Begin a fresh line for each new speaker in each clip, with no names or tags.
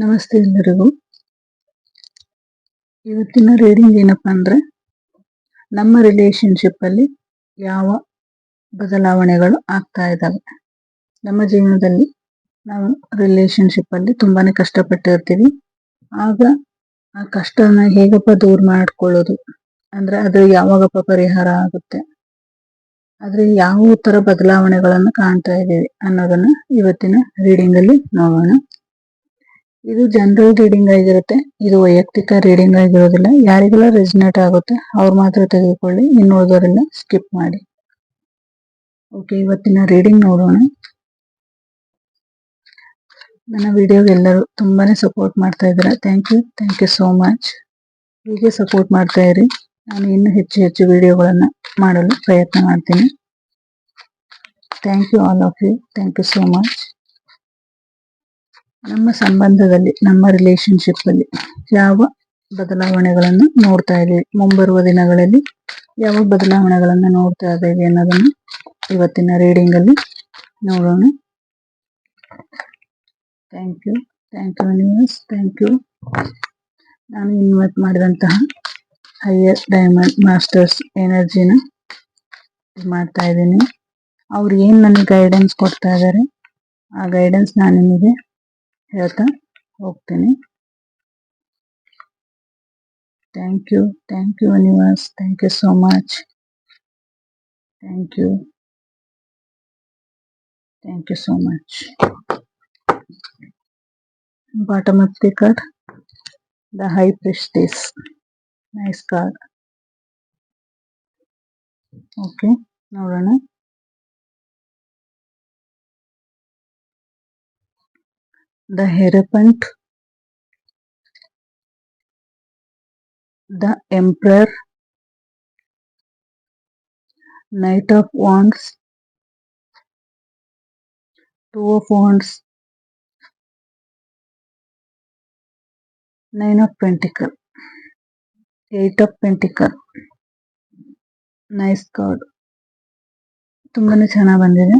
ನಮಸ್ತೆ ಎಲ್ಲರಿಗೂ. ಇವತ್ತಿನ ರೀಡಿಂಗ್ ಏನಪ್ಪ ಅಂದರೆ, ನಮ್ಮ ರಿಲೇಷನ್ಶಿಪ್ಪಲ್ಲಿ ಯಾವ ಬದಲಾವಣೆಗಳು ಆಗ್ತಾ ಇದ್ದಾವೆ ನಮ್ಮ ಜೀವನದಲ್ಲಿ ನಾವು ರಿಲೇಷನ್ಶಿಪ್ಪಲ್ಲಿ ತುಂಬಾನೇ ಕಷ್ಟಪಟ್ಟಿರ್ತೀವಿ. ಆಗ ಆ ಕಷ್ಟನ ಹೇಗಪ್ಪ ದೂರ ಮಾಡ್ಕೊಳ್ಳೋದು? ಅಂದ್ರೆ ಅದು ಯಾವಾಗಪ್ಪ ಪರಿಹಾರ ಆಗುತ್ತೆ? ಆದರೆ ಯಾವ ಥರ ಬದಲಾವಣೆಗಳನ್ನು ಕಾಣ್ತಾ ಇದ್ದೀವಿ ಅನ್ನೋದನ್ನ ಇವತ್ತಿನ ರೀಡಿಂಗ್ ಅಲ್ಲಿ ನೋಡೋಣ. ಇದು ಜನರಲ್ ರೀಡಿಂಗ್ ಆಗಿರುತ್ತೆ. ಇದು ವೈಯಕ್ತಿಕ ರೀಡಿಂಗ್ ಆಗಿರೋದಿಲ್ಲ. ಯಾರಿಗೆಲ್ಲ ರೆಸಿನೇಟ್ ಆಗುತ್ತೆ, ಅವ್ರು ಮಾತ್ರ ತೆಗೆದುಕೊಳ್ಳಿ. ಇನ್ನು ಉಳಿದವರೆಲ್ಲ ಸ್ಕಿಪ್ ಮಾಡಿ. ಓಕೆ ಇವತ್ತಿನ ರೀಡಿಂಗ್ ನೋಡೋಣ. ನನ್ನ ವಿಡಿಯೋಗೆ ಎಲ್ಲರೂ ತುಂಬಾನೇ ಸಪೋರ್ಟ್ ಮಾಡ್ತಾ ಇದ್ದೀರಾ. Thank you thank you so much ಹೀಗೆ ಸಪೋರ್ಟ್ ಮಾಡ್ತಾ ಇರಿ. ನಾನು ಇನ್ನೂ ಹೆಚ್ಚು ಹೆಚ್ಚು ವಿಡಿಯೋಗಳನ್ನು ಮಾಡಲು ಪ್ರಯತ್ನ ಮಾಡ್ತೀನಿ. Thank you all of you thank you so much ನಮ್ಮ ಸಂಬಂಧದಲ್ಲಿ, ನಮ್ಮ ರಿಲೇಶನ್ಶಿಪ್ ಅಲ್ಲಿ ಯಾವ ಬದಲಾವಣೆಗಳನ್ನು ನೋಡ್ತಾ ಇದ್ದೀವಿ? ಮುಂಬರುವ ದಿನಗಳಲ್ಲಿ ಯಾವ ಬದಲಾವಣೆಗಳನ್ನು ನೋಡ್ತಾ ಇದ್ದೀವಿ ಅನ್ನೋದನ್ನು ಇವತ್ತಿನ ರೀಡಿಂಗ್ ಅಲ್ಲಿ ನೋಡೋಣ. Thank you thank you universe thank you ನಾನು ಇನ್ವೈಟ್ ಮಾಡಿದಂತಹ ಹೈಯರ್ ಡೈಮಂಡ್ ಮಾಸ್ಟರ್ಸ್ ಎನರ್ಜಿನ ಮಾಡ್ತಾ ಇದ್ದೀನಿ. ಅವ್ರು ಏನ್ ನನಗೆ ಗೈಡೆನ್ಸ್ ಕೊಡ್ತಾ ಇದ್ದಾರೆ? ಆ ಗೈಡೆನ್ಸ್ ನಾನು ನಿಮಗೆ ಹೇಳ್ತಾ ಹೋಗ್ತೀನಿ. Thank you thank you universe thank you so much thank you thank you so much bottom of the card the high priestess nice card okay ನೋಡೋಣ the Hierophant, the Emperor, Knight of Wands, Two of Wands, Nine of Pentacle, Eight of Pentacle, nice card ತುಂಬಾನೇ ಚೆನ್ನಾಗಿ ಬಂದಿದೆ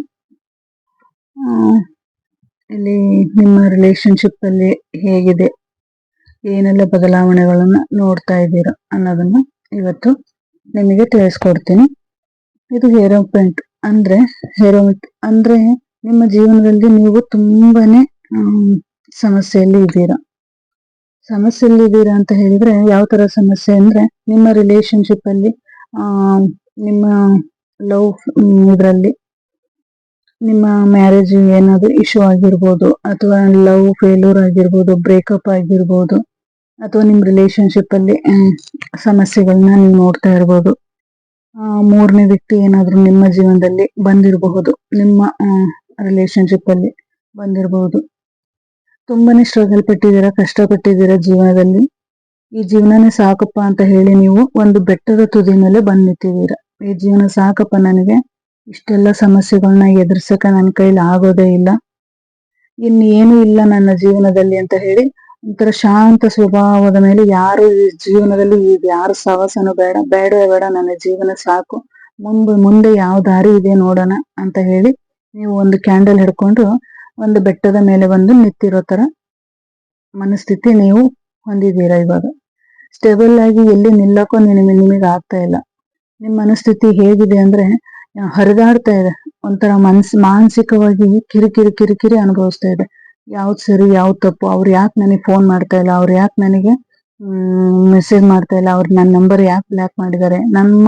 ಇಲ್ಲಿ ನಿಮ್ಮ relationship ಅಲ್ಲಿ ಹೇಗಿದೆ? ಏನೆಲ್ಲ ಬದಲಾವಣೆಗಳನ್ನ ನೋಡ್ತಾ ಇದ್ದೀರಾ ಅನ್ನೋದನ್ನ ಇವತ್ತು ನಿಮಗೆ ತಿಳಿಸ್ಕೊಡ್ತೀನಿ. ಇದು ಹೇರೋಪೆಂಟ್ ಅಂದ್ರೆ ಹೇರೋಮೆಂಟ್ ಅಂದ್ರೆ ನಿಮ್ಮ ಜೀವನದಲ್ಲಿ ನೀವು ತುಂಬಾನೇ ಸಮಸ್ಯೆಯಲ್ಲಿ ಇದ್ದೀರಾ. ಸಮಸ್ಯೆಯಲ್ಲಿ ಇದ್ದೀರಾ ಅಂತ ಹೇಳಿದ್ರೆ ಯಾವ ತರ ಸಮಸ್ಯೆ ಅಂದ್ರೆ ನಿಮ್ಮ ರಿಲೇಶನ್ಶಿಪ್ ಅಲ್ಲಿ ಆ ನಿಮ್ಮ ಲವ್ ಇದರಲ್ಲಿ ನಿಮ್ಮ ಮ್ಯಾರೇಜ್ ಏನಾದ್ರು ಇಶ್ಯೂ ಆಗಿರ್ಬೋದು, ಅಥವಾ ಲವ್ ಫೇಲ್ಯೂರ್ ಆಗಿರ್ಬೋದು ಬ್ರೇಕಪ್ ಆಗಿರ್ಬೋದು, ಅಥವಾ ನಿಮ್ಮ ರಿಲೇಶನ್ಶಿಪ್ ಅಲ್ಲಿ ಸಮಸ್ಯೆಗಳನ್ನ ನೀವು ನೋಡ್ತಾ ಇರ್ಬೋದು. ಮೂರನೇ ವ್ಯಕ್ತಿ ಏನಾದ್ರೂ ನಿಮ್ಮ ಜೀವನದಲ್ಲಿ ಬಂದಿರಬಹುದು, ನಿಮ್ಮ ರಿಲೇಶನ್ಶಿಪ್ ಅಲ್ಲಿ ಬಂದಿರಬಹುದು ತುಂಬಾನೇ ಸ್ಟ್ರಗಲ್ ಪಟ್ಟಿದ್ದೀರಾ, ಕಷ್ಟಪಟ್ಟಿದ್ದೀರಾ ಜೀವನದಲ್ಲಿ. ಈ ಜೀವನನೇ ಸಾಕಪ್ಪ ಅಂತ ಹೇಳಿ ನೀವು ಒಂದು ಬೆಟ್ಟದ ತುದಿ ಮೇಲೆ ಬಂದ್ ನಿಂತಿದ್ದೀರಾ ಈ ಜೀವನ ಸಾಕಪ್ಪ ನನಗೆ. ಇಷ್ಟೆಲ್ಲ ಸಮಸ್ಯೆಗಳನ್ನ ಎದುರ್ಸಕ ನನ್ನ ಕೈಲಿ ಆಗೋದೇ ಇಲ್ಲ. ಇನ್ನೇನು ಇಲ್ಲ ನನ್ನ ಜೀವನದಲ್ಲಿ ಅಂತ ಹೇಳಿ ಒಂಥರ ಶಾಂತ ಸ್ವಭಾವದ ಮೇಲೆ ಯಾರು ಈ ಜೀವನದಲ್ಲಿ ಯಾರು ಸವಸನು ಬೇಡ, ಬೇಡವೇ ಬೇಡ, ನನ್ನ ಜೀವನ ಸಾಕು. ಮುಂದೆ ಮುಂದೆ ಯಾವ ದಾರಿ ಇದೆ ನೋಡೋಣ ಅಂತ ಹೇಳಿ ನೀವು ಒಂದು ಕ್ಯಾಂಡಲ್ ಹಿಡ್ಕೊಂಡು ಒಂದು ಬೆಟ್ಟದ ಮೇಲೆ ಬಂದು ನಿಂತಿರೋ ತರ ಮನಸ್ಥಿತಿ ನೀವು ಹೊಂದಿದ್ದೀರಾ ಇವಾಗ? ಸ್ಟೇಬಲ್ ಆಗಿ ಎಲ್ಲಿ ನಿಲ್ಲಕ್ಕೂ ನಿಮಗೆ ನಿಮಗೆ ಆಗ್ತಾ ಇಲ್ಲ. ನಿಮ್ಮ ಮನಸ್ಥಿತಿ ಹೇಗಿದೆ ಅಂದ್ರೆ ಹರಿದಾಡ್ತಾ ಇದೆ. ಒಂಥರ ಮನ್ಸ್, ಮಾನಸಿಕವಾಗಿ ಕಿರಿಕಿರಿ ಕಿರಿಕಿರಿ ಅನುಭವಿಸ್ತಾ ಇದೆ. ಯಾವ್ದು ಸರಿ, ಯಾವ್ದು ತಪ್ಪು? ಅವ್ರು ಯಾಕೆ ನನಗೆ ಫೋನ್ ಮಾಡ್ತಾ ಇಲ್ಲ? ಅವ್ರು ಯಾಕೆ ನನಗೆ ಮೆಸೇಜ್ ಮಾಡ್ತಾ ಇಲ್ಲ? ಅವ್ರು ನನ್ನ ನಂಬರ್ ಯಾಕೆ ಬ್ಲಾಕ್ ಮಾಡಿದ್ದಾರೆ? ನಮ್ಮ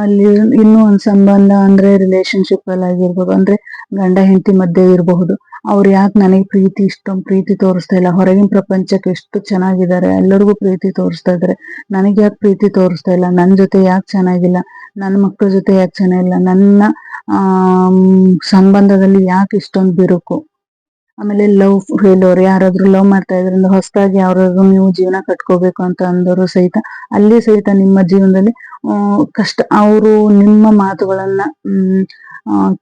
ಅಲ್ಲಿ ಇನ್ನೂ ಒಂದು ಸಂಬಂಧ ಅಂದ್ರೆ ರಿಲೇಶನ್ಶಿಪ್ ಅಲ್ಲಿ ಆಗಿರ್ಬೋದು ಅಂದ್ರೆ ಗಂಡ, ಹೆಂಡತಿ ಮಧ್ಯೆ ಇರಬಹುದು. ಅವ್ರು ಯಾಕೆ ನನಗೆ ಪ್ರೀತಿ ಇಷ್ಟೊಂದು ಪ್ರೀತಿ ತೋರಿಸ್ತಾ ಇಲ್ಲ? ಹೊರಗಿನ ಪ್ರಪಂಚಕ್ಕೆ ಎಷ್ಟು ಚೆನ್ನಾಗಿದ್ದಾರೆ? ಎಲ್ಲರಿಗೂ ಪ್ರೀತಿ ತೋರಿಸ್ತಾ ಇದ್ದಾರೆ. ನನಗೆ ಯಾಕೆ ಪ್ರೀತಿ ತೋರಿಸ್ತಾ ಇಲ್ಲ? ನನ್ನ ಜೊತೆ ಯಾಕೆ ಚೆನ್ನಾಗಿಲ್ಲ? ನನ್ನ ಮಕ್ಕಳ ಜೊತೆ ಯಾಕೆ ಚೆನ್ನಾಗಿಲ್ಲ? ನನ್ನ ಸಂಬಂಧದಲ್ಲಿ ಯಾಕೆ ಇಷ್ಟೊಂದು ಬಿರುಕು? ಆಮೇಲೆ ಲವ್ ಫೇಲ್ಯೂರ್ ಯಾರಾದ್ರೂ ಲವ್ ಮಾಡ್ತಾ ಇದ್ರಿಂದ ಹೊಸದಾಗಿ ಯಾರಾದ್ರೂ ನೀವು ಜೀವನ ಕಟ್ಕೋಬೇಕು ಅಂತ ಅಂದವರು ಸಹಿತ, ಅಲ್ಲಿ ಸಹಿತ ನಿಮ್ಮ ಜೀವನದಲ್ಲಿ ಕಷ್ಟ, ಅವರು ನಿಮ್ಮ ಮಾತುಗಳನ್ನ, ಹ್ಮ್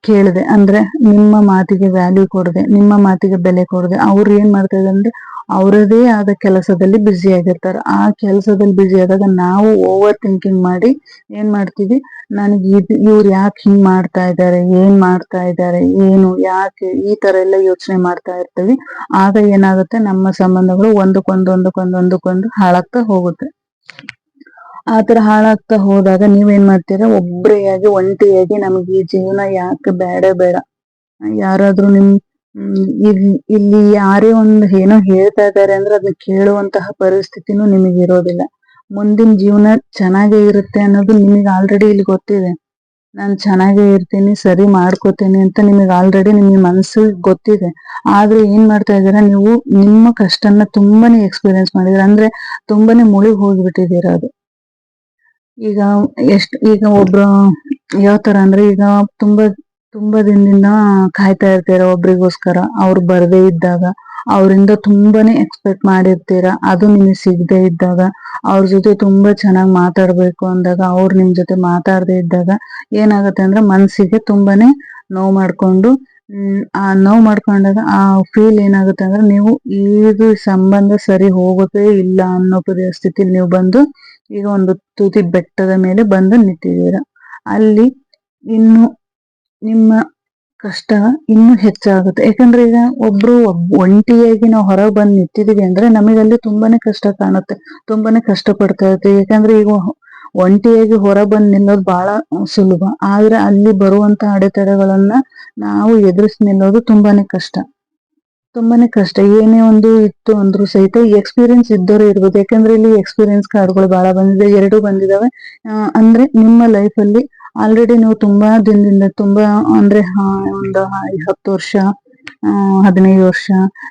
ಕೇಳದೆ, ಅಂದ್ರೆ ನಿಮ್ಮ ಮಾತಿಗೆ ವ್ಯಾಲ್ಯೂ ಕೊಡದೆ, ನಿಮ್ಮ ಮಾತಿಗೆ ಬೆಲೆ ಕೊಡದೆ, ಅವ್ರು ಏನ್ ಮಾಡ್ತಾ ಇದ್ದಾರೆ ಅವರದೇ ಆದ ಕೆಲಸದಲ್ಲಿ ಬ್ಯುಸಿ ಆಗಿರ್ತಾರೆ. ಆ ಕೆಲಸದಲ್ಲಿ ಬ್ಯುಸಿ ಆದಾಗ ನಾವು ಓವರ್ ಥಿಂಕಿಂಗ್ ಮಾಡಿ ಏನ್ ಮಾಡ್ತೀವಿ? ನನಗೆ ಇದು ಇವ್ರು ಯಾಕೆ ಹಿಂಗ್ ಮಾಡ್ತಾ ಇದ್ದಾರೆ ಏನ್ ಮಾಡ್ತಾ ಇದ್ದಾರೆ ಏನು? ಯಾಕೆ? ಈ ತರ ಎಲ್ಲ ಯೋಚನೆ ಮಾಡ್ತಾ ಇರ್ತೀವಿ. ಆಗ ಏನಾಗುತ್ತೆ? ನಮ್ಮ ಸಂಬಂಧಗಳು ಒಂದಕ್ಕೊಂದು ಒಂದಕ್ಕೊಂದು ಒಂದಕ್ಕೊಂದು ಹಾಳಾಗ್ತಾ ಹೋಗುತ್ತೆ. ಆ ತರ ಹಾಳಾಗ್ತಾ ಹೋದಾಗ ನೀವೇನ್ ಮಾಡ್ತೀರಾ? ಒಬ್ರೆಯಾಗಿ ಒಂಟಿಯಾಗಿ ನಮ್ಗೆ ಈ ಜೀವನ ಯಾಕೆ ಬೇಡ ಬೇಡ. ಯಾರಾದ್ರೂ ನಿಮ್ ಇಲ್ಲಿ ಯಾರೇ ಒಂದು ಏನೋ ಹೇಳ್ತಾ ಇದ್ದಾರೆ ಅಂದ್ರೆ ಅದನ್ನ ಕೇಳುವಂತಹ ಪರಿಸ್ಥಿತಿನೂ ನಿಮಗೆ ಇರೋದಿಲ್ಲ. ಮುಂದಿನ ಜೀವನ ಚೆನ್ನಾಗೇ ಇರುತ್ತೆ ಅನ್ನೋದು ನಿಮಗೆ ಆಲ್ರೆಡಿ ಇಲ್ಲಿ ಗೊತ್ತಿದೆ. ನಾನು ಚೆನ್ನಾಗೇ ಇರ್ತೀನಿ, ಸರಿ ಮಾಡ್ಕೋತೀನಿ ಅಂತ ನಿಮಗೆ ಆಲ್ರೆಡಿ ನಿಮ್ಮ ಮನಸ್ಸು ಗೊತ್ತಿದೆ. ಆದ್ರೆ ಏನ್ ಮಾಡ್ತಾ ಇದ್ದೀರಾ, ನೀವು ನಿಮ್ಮ ಕಷ್ಟನ ತುಂಬಾನೇ ಎಕ್ಸ್ಪೀರಿಯನ್ಸ್ ಮಾಡಿದ್ರ ಅಂದ್ರೆ ತುಂಬಾನೇ ಮುಳುಗಿ ಹೋಗ್ಬಿಟ್ಟಿದ್ದೀರಾ ಅದು. ಈಗ ಎಷ್ಟ್, ಈಗ ಒಬ್ರು, ಯಾವ ತರ ಅಂದ್ರೆ ಈಗ ತುಂಬಾ ತುಂಬಾ ದಿನದಿಂದ ಕಾಯ್ತಾ ಇರ್ತೀರ ಒಬ್ರಿಗೋಸ್ಕರ. ಅವ್ರು ಬರದೇ ಇದ್ದಾಗ, ಅವರಿಂದ ತುಂಬಾನೇ ಎಕ್ಸ್ಪೆಕ್ಟ್ ಮಾಡಿರ್ತೀರ. ಅದು ನಿಮಗೆ ಸಿಗದೆ ಇದ್ದಾಗ, ಅವ್ರ ಜೊತೆ ತುಂಬಾ ಚೆನ್ನಾಗಿ ಮಾತಾಡ್ಬೇಕು ಅಂದಾಗ, ಅವ್ರು ನಿಮ್ ಜೊತೆ ಮಾತಾಡದೆ ಇದ್ದಾಗ ಏನಾಗುತ್ತೆ ಅಂದ್ರೆ ಮನ್ಸಿಗೆ ತುಂಬಾನೇ ನೋವು ಮಾಡ್ಕೊಂಡು ಆ ನೋವು ಮಾಡ್ಕೊಂಡಾಗ ಆ ಫೀಲ್ ಏನಾಗುತ್ತೆ ಅಂದ್ರೆ ನೀವು ಇದು ಸಂಬಂಧ ಸರಿ ಹೋಗೋದೇ ಇಲ್ಲ ಅನ್ನೋ ಪರಿಸ್ಥಿತಿಲಿ ನೀವು ಬಂದು ಈಗ ಒಂದು ತುದಿ ಬೆಟ್ಟದ ಮೇಲೆ ಬಂದು ನಿಂತಿದ್ದೀರ. ಅಲ್ಲಿ ಇನ್ನು ನಿಮ್ಮ ಕಷ್ಟ ಇನ್ನು ಹೆಚ್ಚಾಗುತ್ತೆ. ಯಾಕಂದ್ರೆ ಈಗ ಒಬ್ರು ಒಂಟಿಯಾಗಿ ನಾವು ಹೊರಗೆ ಬಂದು ನಿಂತಿದೀವಿ ಅಂದ್ರೆ ನಮಗೆ ಅಲ್ಲಿ ತುಂಬಾನೇ ಕಷ್ಟ ಕಾಣುತ್ತೆ. ತುಂಬಾನೇ ಕಷ್ಟ ಪಡ್ತಾ ಇರುತ್ತೆ. ಯಾಕಂದ್ರೆ ಈಗ ಒಂಟಿಯಾಗಿ ಹೊರ ಬಂದು ನಿಲ್ಲೋದು ಬಹಳ ಸುಲಭ. ಆದ್ರೆ ಅಲ್ಲಿ ಬರುವಂತ ಅಡೆತಡೆಗಳನ್ನ ನಾವು ಎದುರಿಸಿ ನಿಲ್ಲೋದು ತುಂಬಾನೇ ಕಷ್ಟ. ತುಂಬಾನೇ ಕಷ್ಟ. ಏನೇ ಒಂದು ಇತ್ತು ಅಂದ್ರೂ ಸಹಿತ ಎಕ್ಸ್ಪೀರಿಯನ್ಸ್ ಇದ್ದವರು ಇರ್ಬೋದು. ಯಾಕಂದ್ರೆ ಇಲ್ಲಿ ಎಕ್ಸ್ಪೀರಿಯನ್ಸ್ ಕಾರ್ಡ್ಗಳು ಬಹಳ ಬಂದಿದೆ. ಎರಡು ಬಂದಿದಾವೆ. ಅಂದ್ರೆ ನಿಮ್ಮ ಲೈಫ್ ಅಲ್ಲಿ ಆಲ್ರೆಡಿ ನೀವು ತುಂಬಾ ದಿನದಿಂದ ತುಂಬಾ ಅಂದ್ರೆ ಒಂದು ಹತ್ತು ವರ್ಷ ಹದಿನೈದು ವರ್ಷ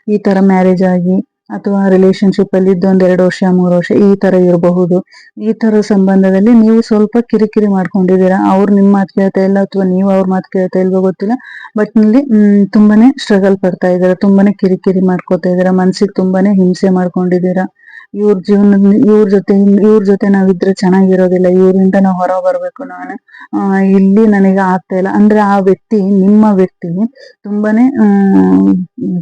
ಈ ತರ ಮ್ಯಾರೇಜ್ ಆಗಿ ಅಥವಾ ರಿಲೇಶನ್ಶಿಪ್ ಅಲ್ಲಿ ಇದ್ದೊಂದ್ ಎರಡು ವರ್ಷ, ಮೂರು ವರ್ಷ ಈ ತರ ಇರಬಹುದು. ಈ ತರ ಸಂಬಂಧದಲ್ಲಿ ನೀವು ಸ್ವಲ್ಪ ಕಿರಿಕಿರಿ ಮಾಡ್ಕೊಂಡಿದ್ದೀರಾ? ಅವ್ರು ನಿಮ್ ಮಾತು ಕೇಳ್ತಾ ಇಲ್ಲ ಅಥವಾ ನೀವು ಅವ್ರ ಮಾತು ಕೇಳ್ತಾ ಇಲ್ವೋ ಗೊತ್ತಿಲ್ಲ. ಬಟ್ನಲ್ಲಿ ತುಂಬಾನೇ ಸ್ಟ್ರಗಲ್ ಪಡ್ತಾ ಇದ್ದೀರಾ, ತುಂಬಾನೇ ಕಿರಿಕಿರಿ ಮಾಡ್ಕೋತಾ ಇದ್ದೀರಾ, ಮನ್ಸಿಗೆ ತುಂಬಾನೇ ಹಿಂಸೆ ಮಾಡ್ಕೊಂಡಿದ್ದೀರಾ. ಇವ್ರ ಜೀವನ ಇವ್ರ ಜೊತೆ ಇವ್ರ ಜೊತೆ ನಾವಿದ್ರೆ ಚೆನ್ನಾಗಿರೋದಿಲ್ಲ ಇವ್ರಿಂದ ನಾವು ಹೊರ ಬರ್ಬೇಕು ನಾನು ಇಲ್ಲಿ ನನಗೆ ಆಗ್ತಾ ಇಲ್ಲ. ಅಂದ್ರೆ ಆ ವ್ಯಕ್ತಿ, ನಿಮ್ಮ ವ್ಯಕ್ತಿ ತುಂಬಾನೇ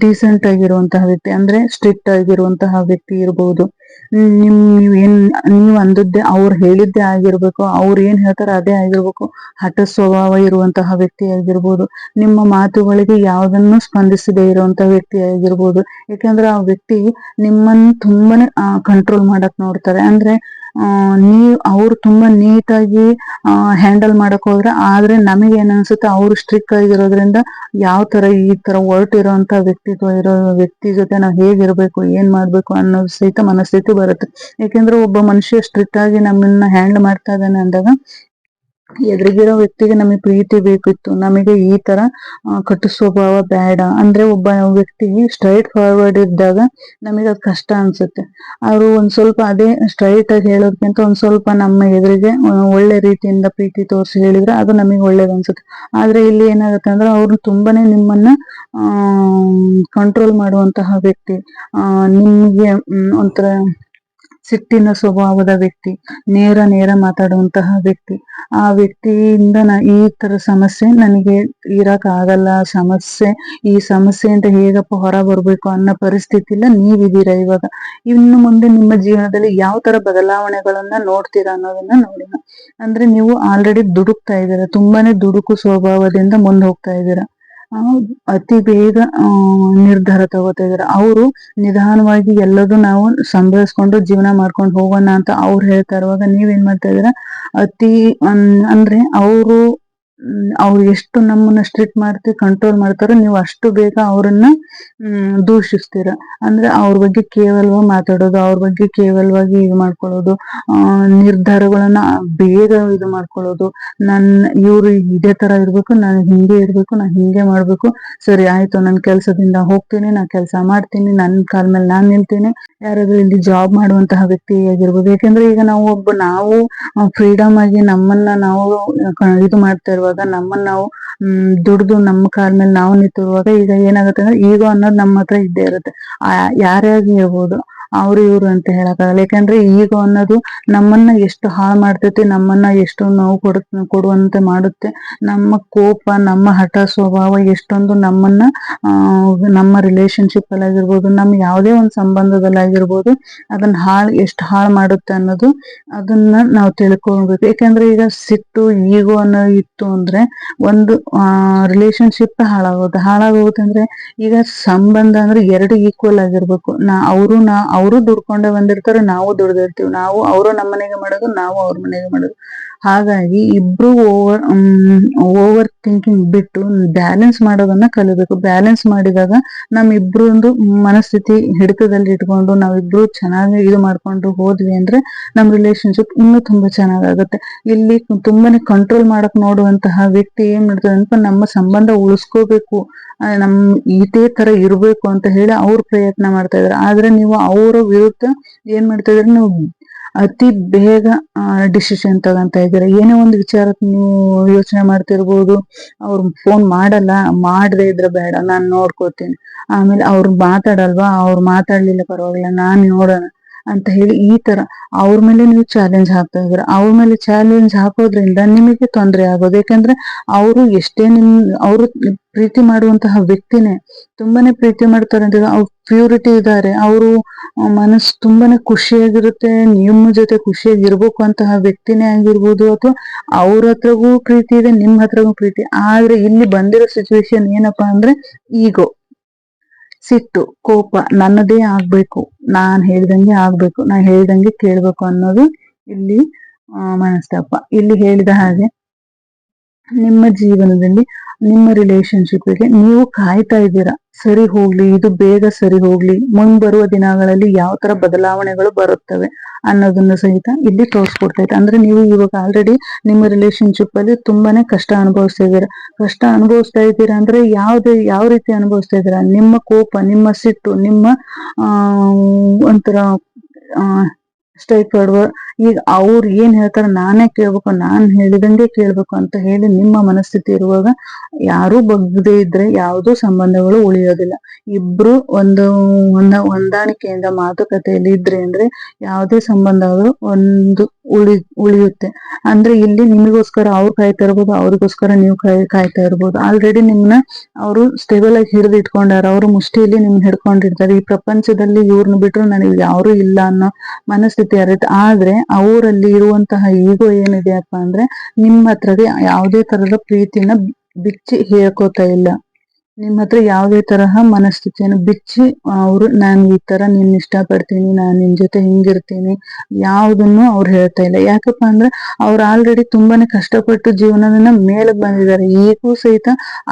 ಡೀಸೆಂಟ್ ಆಗಿರುವಂತಹ ವ್ಯಕ್ತಿ, ಅಂದ್ರೆ ಸ್ಟ್ರಿಕ್ಟ್ ಆಗಿರುವಂತಹ ವ್ಯಕ್ತಿ ಇರಬಹುದು ನಿಮ್ ನೀವ್ ಏನ್, ನೀವ್ ಅಂದದ್ದೇ, ಅವ್ರು ಹೇಳಿದ್ದೇ ಆಗಿರ್ಬೇಕು, ಅವ್ರು ಏನ್ ಹೇಳ್ತಾರ ಅದೇ ಆಗಿರ್ಬೇಕು. ಹಠ ಸ್ವಭಾವ ಇರುವಂತಹ ವ್ಯಕ್ತಿ ಆಗಿರ್ಬೋದು, ನಿಮ್ಮ ಮಾತುಗಳಿಗೆ ಯಾವ್ದನ್ನು ಸ್ಪಂದಿಸದೇ ಇರುವಂತಹ ವ್ಯಕ್ತಿ ಆಗಿರ್ಬೋದು. ಯಾಕಂದ್ರೆ ಆ ವ್ಯಕ್ತಿ ನಿಮ್ಮನ್ನ ತುಂಬಾನೇ ಕಂಟ್ರೋಲ್ ಮಾಡಕ್ ನೋಡ್ತಾರೆ. ಅಂದ್ರೆ ನೀವ್ ಅವ್ರು ತುಂಬಾ ನೀಟಾಗಿ ಹ್ಯಾಂಡಲ್ ಮಾಡಕ್ ಹೋದ್ರೆ, ಆದ್ರೆ ನಮಗೆ ಏನ್ ಅನ್ಸುತ್ತೆ, ಅವ್ರು ಸ್ಟ್ರಿಕ್ ಆಗಿರೋದ್ರಿಂದ ಯಾವ ತರ ಈ ತರ ಹೊರಟಿರೋಂತ ವ್ಯಕ್ತಿತ್ವ ಇರೋ ವ್ಯಕ್ತಿ ಜೊತೆ ನಾವು ಹೇಗಿರ್ಬೇಕು, ಏನ್ ಮಾಡ್ಬೇಕು ಅನ್ನೋ ಸಹಿತ ಮನಸ್ಥಿತಿ ಬರುತ್ತೆ. ಯಾಕೆಂದ್ರೆ ಒಬ್ಬ ಮನುಷ್ಯ ಸ್ಟ್ರಿಕ್ಟ್ ಆಗಿ ನಮ್ಮನ್ನ ಹ್ಯಾಂಡಲ್ ಮಾಡ್ತಾ ಇದ್ದಾನೆ ಅಂದಾಗ ಎದುರಿಗಿರೋ ವ್ಯಕ್ತಿಗೆ ನಮಗೆ ಪ್ರೀತಿ ಬೇಕಿತ್ತು, ನಮಗೆ ಈ ತರ ಕಟ್ಟು ಕಟು ಸ್ವಭಾವ ಬೇಡ ಅಂದ್ರೆ ಒಬ್ಬ ವ್ಯಕ್ತಿ ಸ್ಟ್ರೈಟ್ ಫಾರ್ವರ್ಡ್ ಇದ್ದಾಗ ನಮಗೆ ಅದು ಕಷ್ಟ ಅನ್ಸುತ್ತೆ. ಅವರು ಒಂದ್ ಸ್ವಲ್ಪ ಅದೇ ಸ್ಟ್ರೈಟ್ ಆಗಿ ಹೇಳೋದ್ಕಿಂತ ಒಂದ್ ಸ್ವಲ್ಪ ನಮ್ಮ ಎದುರಿಗೆ ಒಳ್ಳೆ ರೀತಿಯಿಂದ ಪ್ರೀತಿ ತೋರಿಸಿ ಹೇಳಿದ್ರೆ ಅದು ನಮಗೆ ಒಳ್ಳೇದು ಅನ್ಸುತ್ತೆ. ಆದ್ರೆ ಇಲ್ಲಿ ಏನಾಗುತ್ತೆ ಅಂದ್ರೆ ಅವ್ರು ತುಂಬಾನೇ ನಿಮ್ಮನ್ನ ಕಂಟ್ರೋಲ್ ಮಾಡುವಂತಹ ವ್ಯಕ್ತಿ ನಿಮ್ಗೆ ಒಂಥರ ಸಿಟ್ಟಿನ ಸ್ವಭಾವದ ವ್ಯಕ್ತಿ, ನೇರ ನೇರ ಮಾತಾಡುವಂತಹ ವ್ಯಕ್ತಿ. ಆ ವ್ಯಕ್ತಿಯಿಂದ ನಾ ಈ ತರ ಸಮಸ್ಯೆ ನನಗೆ ಇರಕ್ ಆಗಲ್ಲ. ಸಮಸ್ಯೆ, ಈ ಸಮಸ್ಯೆಯಿಂದ ಹೇಗಪ್ಪ ಹೊರ ಬರ್ಬೇಕು ಅನ್ನೋ ಪರಿಸ್ಥಿತಿಲ್ಲ ನೀವಿದ್ದೀರಾ ಇವಾಗ? ಇನ್ನು ಮುಂದೆ ನಿಮ್ಮ ಜೀವನದಲ್ಲಿ ಯಾವ ತರ ಬದಲಾವಣೆಗಳನ್ನ ನೋಡ್ತೀರಾ ಅನ್ನೋದನ್ನ ನೋಡಿನ ಅಂದ್ರೆ ನೀವು ಆಲ್ರೆಡಿ ದುಡುಕ್ತಾ ಇದ್ದೀರಾ. ತುಂಬಾನೇ ದುಡುಕು ಸ್ವಭಾವದಿಂದ ಮುಂದೆ ಹೋಗ್ತಾ ಇದ್ದೀರಾ. ಅತಿ ಬೇಗ ನಿರ್ಧಾರ ತಗೋತಾ ಇದಾರೆ ಅವರು ನಿಧಾನವಾಗಿ ಎಲ್ಲದೂ ನಾವು ಸಂಭಾಳಿಸ್ಕೊಂಡು ಜೀವನ ಮಾಡ್ಕೊಂಡು ಹೋಗೋಣ ಅಂತ ಅವ್ರು ಹೇಳ್ತಾ ಇರುವಾಗ ನೀವೇನ್ ಮಾಡ್ತಾ ಇದ್ದೀರಾ? ಅತಿ ಅಂದ್ರೆ ಅವರು ಅವ್ರು ಎಷ್ಟು ನಮ್ಮನ್ನ ಸ್ಟ್ರಿಕ್ಟ್ ಮಾಡ್ತಿ ಕಂಟ್ರೋಲ್ ಮಾಡ್ತಾರೋ, ನೀವು ಅಷ್ಟು ಬೇಗ ಅವರನ್ನ ದೂಷಿಸ್ತೀರ. ಅಂದ್ರೆ ಅವ್ರ ಬಗ್ಗೆ ಕೇವಲವಾಗಿ ಮಾತಾಡೋದು, ಅವ್ರ ಬಗ್ಗೆ ಕೇವಲವಾಗಿ ಇದು ಮಾಡ್ಕೊಳ್ಳೋದು ನಿರ್ಧಾರಗಳನ್ನ ಬೇಗ ಇದು ಮಾಡ್ಕೊಳ್ಳೋದು. ನನ್ನ ಇವ್ರು ಇದೇ ತರ ಇರ್ಬೇಕು, ನಾನು ಹಿಂಗೆ ಇರ್ಬೇಕು, ನಾನು ಹಿಂಗೆ ಮಾಡ್ಬೇಕು. ಸರಿ, ಆಯ್ತು ನನ್ನ ಕೆಲ್ಸದಿಂದ ಹೋಗ್ತೀನಿ, ನಾ ಕೆಲಸ ಮಾಡ್ತೀನಿ ನನ್ನ ಕಾಲ್ ಮೇಲೆ ನಾನ್ ನಿಲ್ತೀನಿ. ಯಾರಾದ್ರೂ ಇಲ್ಲಿ ಜಾಬ್ ಮಾಡುವಂತಹ ವ್ಯಕ್ತಿ ಆಗಿರ್ಬೋದು. ಯಾಕಂದ್ರೆ ಈಗ ನಾವು ಒಬ್ಬ, ನಾವು ಫ್ರೀಡಮ್ ಆಗಿ ನಮ್ಮನ್ನ ನಾವು ಇದು ಮಾಡ್ತಾ ಇರುವಾಗ, ನಮ್ಮನ್ನ ನಾವು, ಹ್ಮ್, ದುಡ್ದು ನಮ್ಮ ಕಾಲ ಮೇಲೆ ನಾವು ನಿಂತಿರುವಾಗ ಈಗ ಏನಾಗುತ್ತೆ ಅಂದ್ರೆ ಈಗೋ ಅನ್ನೋದು ನಮ್ಮ ಹತ್ರ ಇದ್ದೇ ಇರುತ್ತೆ. ಆ, ಯಾರೇ ಹೇಳ್ಬಹುದು ಅವ್ರು ಇವ್ರು ಅಂತ ಹೇಳಕ್ಕಾಗಲ್ಲ. ಯಾಕಂದ್ರೆ ಈಗ ಅನ್ನೋದು ನಮ್ಮನ್ನ ಎಷ್ಟು ಹಾಳು ಮಾಡ್ತೈತಿ, ನಮ್ಮನ್ನ ಎಷ್ಟು ನೋವು ಕೊಡ ಕೊಡುವಂತೆ ಮಾಡುತ್ತೆ. ನಮ್ಮ ಕೋಪ, ನಮ್ಮ ಹಠ, ಸ್ವಭಾವ ಎಷ್ಟೊಂದು ನಮ್ಮನ್ನ ನಮ್ಮ ರಿಲೇಶನ್ಶಿಪ್ ಅಲ್ಲಿ ಆಗಿರ್ಬೋದು ನಮ್ಮ ಯಾವುದೇ ಒಂದು ಸಂಬಂಧದಲ್ಲಿ ಅದನ್ನ ಹಾಳು, ಎಷ್ಟು ಹಾಳು ಮಾಡುತ್ತೆ ಅನ್ನೋದು ಅದನ್ನ ನಾವು ತಿಳ್ಕೊಬೇಕು ಯಾಕಂದ್ರೆ ಈಗ ಸಿಟ್ಟು, ಈಗೋ ಅನ್ನೋ ಇತ್ತು ಅಂದ್ರೆ ಒಂದು ರಿಲೇಶನ್ಶಿಪ್ ಹಾಳಾಗುತ್ತೆ ಹಾಳಾಗೋಗುತ್ತೆ ಅಂದ್ರೆ ಈಗ ಸಂಬಂಧ ಅಂದ್ರೆ ಎರಡು ಈಕ್ವಲ್ ಆಗಿರ್ಬೇಕು. ನಾ, ಅವರು ನಾ ಅವರು ದುಡ್ಕೊಂಡೆ ಬಂದಿರ್ತಾರೆ, ನಾವು ದುಡ್ದಿರ್ತೀವಿ. ನಾವು ಅವರು ನಮ್ಮ ಮನೆಗೆ ಮಾಡೋದು, ನಾವು ಅವ್ರ ಮನೆಗೆ ಮಾಡೋದು. ಹಾಗಾಗಿ ಇಬ್ರು ಓವರ್ ಓವರ್ ಥಿಂಕಿಂಗ್ ಬಿಟ್ಟು ಬ್ಯಾಲೆನ್ಸ್ ಮಾಡೋದನ್ನ ಕಲಿಬೇಕು. ಬ್ಯಾಲೆನ್ಸ್ ಮಾಡಿದಾಗ ನಮ್ ಒಂದು ಮನಸ್ಥಿತಿ ಹಿಡಿತದಲ್ಲಿ ಇಟ್ಕೊಂಡು ನಾವಿಬ್ರು ಚೆನ್ನಾಗಿ ಇದು ಮಾಡ್ಕೊಂಡು ಹೋದ್ವಿ ಅಂದ್ರೆ ನಮ್ ರಿಲೇಶನ್ಶಿಪ್ ಇನ್ನೂ ತುಂಬಾ ಚೆನ್ನಾಗಾಗುತ್ತೆ. ಇಲ್ಲಿ ತುಂಬಾನೇ ಕಂಟ್ರೋಲ್ ಮಾಡಕ್ ನೋಡುವಂತಹ ವ್ಯಕ್ತಿ ಏನ್ ಮಾಡ್ತಾರೆ ಅಂತ ನಮ್ಮ ಸಂಬಂಧ ಉಳಿಸ್ಕೋಬೇಕು. ನಮ್ ಇದೇ ತರ ಇರ್ಬೇಕು ಅಂತ ಹೇಳಿ ಅವ್ರು ಪ್ರಯತ್ನ ಮಾಡ್ತಾ ಇದಾರೆ. ಆದ್ರೆ ನೀವು ಅವರ ವಿರುದ್ಧ ಏನ್ ಮಾಡ್ತಾ ಇದ್ರೆ? ನೀವು ಅತಿ ಬೇಗ ಡಿಸಿಷನ್ ತಗೊಂತ ಇದ್ದೀರಾ. ಏನೇ ಒಂದು ವಿಚಾರಕ್ಕೆ ನೀವು ಯೋಚನೆ ಮಾಡ್ತಿರ್ಬೋದು. ಅವ್ರು ಫೋನ್ ಮಾಡಲ್ಲ, ಮಾಡದೇ ಇದ್ರೆ ಬೇಡ. ನಾನ್ ನೋಡ್ಕೋತೀನಿ. ಆಮೇಲೆ ಅವ್ರು ಮಾತಾಡಲ್ವಾ? ಅವ್ರು ಮಾತಾಡ್ಲಿಲ್ಲ ಪರವಾಗಿಲ್ಲ. ನಾನ್ ನೋಡೋಣ. ಅಂತ ಹೇಳಿ ಈ ತರ ಅವ್ರ ಮೇಲೆ ನೀವು ಚಾಲೆಂಜ್ ಹಾಕ್ತಾ ಇದ್ರೆ ಅವ್ರ ಮೇಲೆ ಚಾಲೆಂಜ್ ಹಾಕೋದ್ರಿಂದ ನಿಮಗೆ ತೊಂದರೆ ಆಗೋದು. ಯಾಕಂದ್ರೆ ಅವರು ಎಷ್ಟೇ ನಿಮ್, ಅವರು ಪ್ರೀತಿ ಮಾಡುವಂತಹ ವ್ಯಕ್ತಿನೇ ತುಂಬಾನೇ ಪ್ರೀತಿ ಮಾಡ್ತಾರೆ ಅಂತ ಅವ್ರು ಪ್ಯೂರಿಟಿ ಇದ್ದಾರೆ, ಅವರು ಮನಸ್ಸು ತುಂಬಾನೇ ಖುಷಿಯಾಗಿರುತ್ತೆ, ನಿಮ್ಮ ಜೊತೆ ಖುಷಿಯಾಗಿ ಇರ್ಬೇಕು ಅಂತಹ ವ್ಯಕ್ತಿನೇ ಆಗಿರ್ಬೋದು ಅಥವಾ ಅವ್ರ ಹತ್ರಗೂ ಪ್ರೀತಿ ಇದೆ ನಿಮ್ ಹತ್ರಗೂ ಪ್ರೀತಿ ಆದ್ರೆ ಇಲ್ಲಿ ಬಂದಿರೋ ಸಿಚುವೇಶನ್ ಏನಪ್ಪಾ ಅಂದ್ರೆ ಈಗೋ ಸಿಟ್ಟು, ಕೋಪ ನನ್ನದೇ ಆಗ್ಬೇಕು. ನಾನ್ ಹೇಳ್ದಂಗೆ ಆಗ್ಬೇಕು. ನಾ ಹೇಳ್ದಂಗೆ ಕೇಳ್ಬೇಕು ಅನ್ನೋದು ಇಲ್ಲಿ ಮನಸ್ತಾಪ. ಇಲ್ಲಿ ಹೇಳಿದ ಹಾಗೆ ನಿಮ್ಮ ಜೀವನದಲ್ಲಿ ನಿಮ್ಮ ರಿಲೇಶನ್ಶಿಪ್ಗೆ ನೀವು ಕಾಯ್ತಾ ಇದ್ದೀರಾ? ಸರಿ ಹೋಗ್ಲಿ, ಇದು ಬೇಗ ಸರಿ ಹೋಗ್ಲಿ. ಮುಂಬರುವ ದಿನಗಳಲ್ಲಿ ಯಾವ ತರ ಬದಲಾವಣೆಗಳು ಬರುತ್ತವೆ ಅನ್ನೋದನ್ನ ಸಹಿತ ಇಲ್ಲಿ ತೋರಿಸ್ಕೊಡ್ತೈತೆ ಅಂದ್ರೆ ನೀವು ಇವಾಗ ಆಲ್ರೆಡಿ ನಿಮ್ಮ ರಿಲೇಶನ್ಶಿಪ್ ಅಲ್ಲಿ ತುಂಬಾನೇ ಕಷ್ಟ ಅನುಭವಿಸ್ತಾ ಇದ್ದೀರಾ. ಕಷ್ಟ ಅನುಭವಿಸ್ತಾ ಇದ್ದೀರಾ ಅಂದ್ರೆ ಯಾವ್ದೇ, ಯಾವ ರೀತಿ ಅನುಭವಿಸ್ತಾ ಇದ್ದೀರಾ? ನಿಮ್ಮ ಕೋಪ, ನಿಮ್ಮ ಸಿಟ್ಟು, ನಿಮ್ಮ ಒಂಥರ ಫಾರ್ವರ್ಡ್ ಈಗ ಅವ್ರು ಏನ್ ಹೇಳ್ತಾರ, ನಾನೇ ಕೇಳ್ಬೇಕು, ನಾನ್ ಹೇಳಿದಂಗೆ ಕೇಳ್ಬೇಕು ಅಂತ ಹೇಳಿ ನಿಮ್ಮ ಮನಸ್ಥಿತಿ ಇರುವಾಗ ಯಾರು ಬಗ್ಗದೆ ಇದ್ರೆ ಯಾವುದೂ ಸಂಬಂಧಗಳು ಉಳಿಯೋದಿಲ್ಲ. ಇಬ್ರು ಒಂದು ಹೊಂದಾಣಿಕೆಯಿಂದ ಮಾತುಕತೆಯಲ್ಲಿ ಇದ್ರೆ ಅಂದ್ರೆ ಯಾವುದೇ ಸಂಬಂಧ ಆದ್ರೂ ಒಂದು ಉಳಿ, ಉಳಿಯುತ್ತೆ. ಅಂದ್ರೆ ಇಲ್ಲಿ ನಿಮಗೋಸ್ಕರ ಅವ್ರು ಕಾಯ್ತಾ ಇರ್ಬೋದು, ಅವ್ರಿಗೋಸ್ಕರ ನೀವು ಕಾಯ್, ಕಾಯ್ತಾ ಇರ್ಬೋದು. ಆಲ್ರೆಡಿ ನಿಮ್ನ ಅವರು ಸ್ಟೇಬಲ್ ಆಗಿ ಹಿಡಿದು ಇಟ್ಕೊಂಡಾರ, ಅವರು ಮುಷ್ಟಿಯಲ್ಲಿ ನಿಮ್ನ ಹಿಡ್ಕೊಂಡಿರ್ತಾರೆ. ಈ ಪ್ರಪಂಚದಲ್ಲಿ ಇವ್ರನ್ನ ಬಿಟ್ರು ನನಗೆ ಯಾರು ಇಲ್ಲ ಅನ್ನೋ ಮನಸ್ಥಿತಿ ಇರುತ್ತೆ ಆದ್ರೆ ಅವರಲ್ಲಿ ಇರುವಂತಹ ಈಗೋ ಏನಿದೆಯಪ್ಪ ಅಂದ್ರೆ, ನಿಮ್ಮ ಹತ್ರಗೆ ಯಾವುದೇ ತರದ ಪ್ರೀತಿನ ಬಿಚ್ಚಿ ಹೇಳ್ಕೋತಾ ಇಲ್ಲ. ನಿಮ್ಮ ಹತ್ರ ಯಾವುದೇ ತರಹ ಮನಸ್ಥಿತಿಯನ್ನು ಬಿಚ್ಚಿ, ಅವರು ನಾನು ಈ ತರ ನಿನ್ನ ಇಷ್ಟಪಡ್ತೀನಿ, ನಾನು ನಿನ್ ಜೊತೆ ಹಿಂಗಿರ್ತೀನಿ, ಯಾವುದನ್ನು ಅವ್ರು ಹೇಳ್ತಾ ಇಲ್ಲ. ಯಾಕಪ್ಪ ಅಂದ್ರೆ ಅವ್ರು ಆಲ್ರೆಡಿ ತುಂಬಾನೇ ಕಷ್ಟಪಟ್ಟು ಜೀವನದನ್ನ ಮೇಲೆ ಬಂದಿದ್ದಾರೆ. ಈಗೂ ಸಹಿತ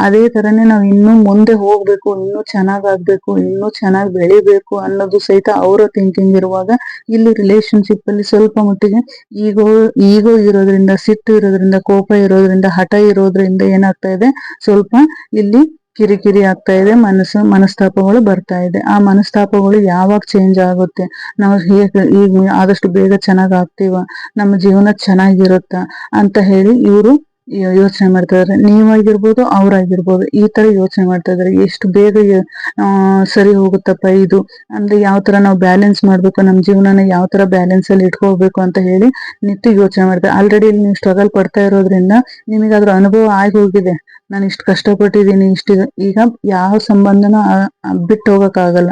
ಅದೇ ತರನೇ ನಾವು ಇನ್ನೂ ಮುಂದೆ ಹೋಗ್ಬೇಕು, ಇನ್ನೂ ಚೆನ್ನಾಗಾಗ್ಬೇಕು ಇನ್ನೂ ಚೆನ್ನಾಗಿ ಬೆಳಿಬೇಕು ಅನ್ನೋದು ಸಹಿತ ಅವರ ಥಿಂಕಿಂಗ್ ಇರುವಾಗ ಇಲ್ಲಿ ರಿಲೇಶನ್ಶಿಪ್ ಅಲ್ಲಿ ಸ್ವಲ್ಪ ಮಟ್ಟಿಗೆ ಈಗೋ ಈಗೋ ಇರೋದ್ರಿಂದ, ಸಿಟ್ಟು ಇರೋದ್ರಿಂದ, ಕೋಪ ಇರೋದ್ರಿಂದ, ಹಠ ಇರೋದ್ರಿಂದ ಏನಾಗ್ತಾ ಇದೆ? ಸ್ವಲ್ಪ ಇಲ್ಲಿ ಕಿರಿಕಿರಿ ಆಗ್ತಾ ಇದೆ, ಮನಸ್ಸು, ಮನಸ್ತಾಪಗಳು ಬರ್ತಾ ಇದೆ. ಆ ಮನಸ್ತಾಪಗಳು ಯಾವಾಗ ಚೇಂಜ್ ಆಗುತ್ತೆ? ನಾವು ಹೇಗೆ, ಈಗ ಆದಷ್ಟು ಬೇಗ ಚೆನ್ನಾಗ್ ಆಗ್ತೀವ? ನಮ್ಮ ಜೀವನ ಚೆನ್ನಾಗಿರುತ್ತ? ಅಂತ ಹೇಳಿ ಇವರು ಯೋಚನೆ ಮಾಡ್ತಾ ಇದಾರೆ. ನೀವಾಗಿರ್ಬೋದು, ಅವ್ರಾಗಿರ್ಬೋದು, ಈ ತರ ಯೋಚನೆ ಮಾಡ್ತಾ ಇದಾರೆ. ಎಷ್ಟು ಬೇಗ ಸರಿ ಹೋಗುತ್ತಪ್ಪ ಇದು? ಅಂದ್ರೆ ಯಾವ ತರ ನಾವು ಬ್ಯಾಲೆನ್ಸ್ ಮಾಡ್ಬೇಕು, ನಮ್ ಜೀವನನ ಯಾವ ತರ ಬ್ಯಾಲೆನ್ಸ್ ಅಲ್ಲಿ ಇಟ್ಕೋಬೇಕು ಅಂತ ಹೇಳಿ ನಿತ್ಯ ಯೋಚನೆ ಮಾಡ್ತಾರೆ ಆಲ್ರೆಡಿ ನೀವು ಸ್ಟ್ರಗಲ್ ಪಡ್ತಾ ಇರೋದ್ರಿಂದ ನಿಮಗೆ ಅದ್ರ ಅನುಭವ ಆಗಿ ಹೋಗಿದೆ. ನಾನು ಇಷ್ಟು ಕಷ್ಟಪಟ್ಟಿದ್ದೀನಿ, ಇಷ್ಟು ಈಗ ಯಾವ ಸಂಬಂಧನ ಬಿಟ್ಟು ಹೋಗಕ್ ಆಗಲ್ಲ